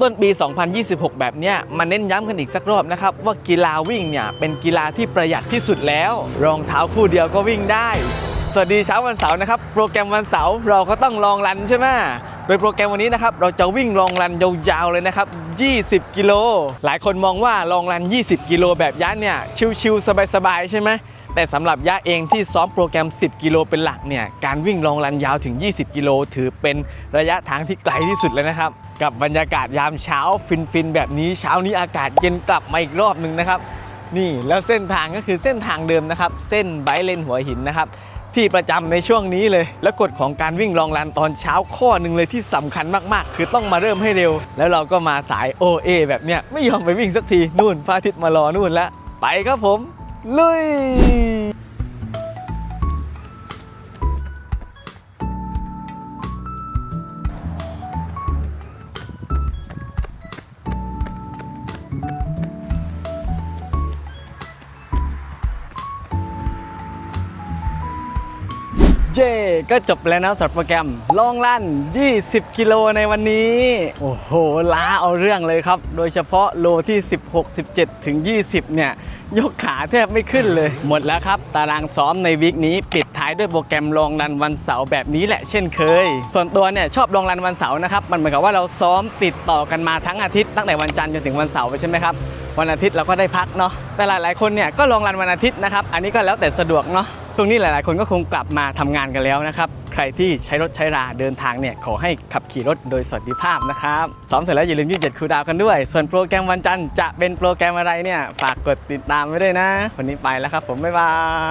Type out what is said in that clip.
ต้นปี 2026 แบบนี้มาเน้นย้ำกันอีกสักรอบนะครับ ว่ากีฬาวิ่งเนี่ยเป็นกีฬาที่ประหยัดที่สุดแล้ว รองเท้าคู่เดียวก็วิ่งได้ สวัสดีเช้าวันเสาร์นะครับ โปรแกรมวันเสาร์เราก็ต้องลองรันใช่ไหมโดยโปรแกรมวันนี้นะครับเราจะวิ่งลองรันยาวๆเลยนะครับ 20 กิโล หลายคนมองว่าลองรัน 20 กิโลแบบยะเนี่ยชิวๆสบายๆใช่ไหม แต่สำหรับยะเองที่ซ้อมโปรแกรม 10 กิโลเป็นหลักเนี่ยการวิ่งลองรันยาวถึง 20 กิโลถือเป็นระยะทางที่ไกลที่สุดเลยนะครับ กับบรรยากาศยามเช้าฟินๆ แบบนี้เช้านี้อากาศเย็นกลับมาอีกรอบหนึ่งนะครับ นี่แล้วเส้นทางก็คือเส้นทางเดิมนะครับ เส้นไบเลนหัวหินนะครับที่ประจำในช่วงนี้เลย และกฎของการวิ่งลองรันตอนเช้าข้อหนึ่งเลยที่สำคัญมากๆ คือต้องมาเริ่มให้เร็ว แล้วเราก็มาสาย OA แบบเนี้ยไม่ยอมไปวิ่งสักทีนู่นพระอาทิตย์มารอนู่นแล้วไปครับผม ลุย เย่ก็จบแล้วนะสำหรับโปรแกรมลองลั่น 20 กิโลในวันนี้ โอ้โห ล้าเอาเรื่องเลยครับ โดยเฉพาะโลที่ 16 17 ถึง 20 เนี่ย ยกขาแทบไม่ขึ้นเลย หมดแล้วครับ ตารางซ้อมในวีคนี้ ปิดท้ายด้วยโปรแกรมลองรันวันเสาร์แบบนี้แหละเช่นเคย ส่วนตัวเนี่ยชอบลองรันวันเสาร์นะครับ มันเหมือนกับว่าเราซ้อมติดต่อกันมาทั้งอาทิตย์ตั้งแต่วันจันทร์จนถึงวันเสาร์ไปใช่ไหมครับวันอาทิตย์เราก็ได้พักเนาะแต่หลาย ๆ คนเนี่ยก็ลองรันวันอาทิตย์นะครับอันนี้ก็แล้วแต่สะดวกเนาะช่วงนี้หลาย ๆ คนก็คงกลับมาทำงานกันแล้วนะครับ รที่ใช้รถใช้ราเดินทางเนี่ยขอให้ขับขี่รถโดยสวัสดิภาพนะครับซ้อมเสร็จแล้วอย่าลืมยืดเจ็ดคูดาวกันด้วย ส่วนโปรแกรมวันจันทร์จะเป็นโปรแกรมอะไรเนี่ยฝากกดติดตามไว้ด้วยนะ วันนี้ไปแล้วครับผมบ๊ายบาย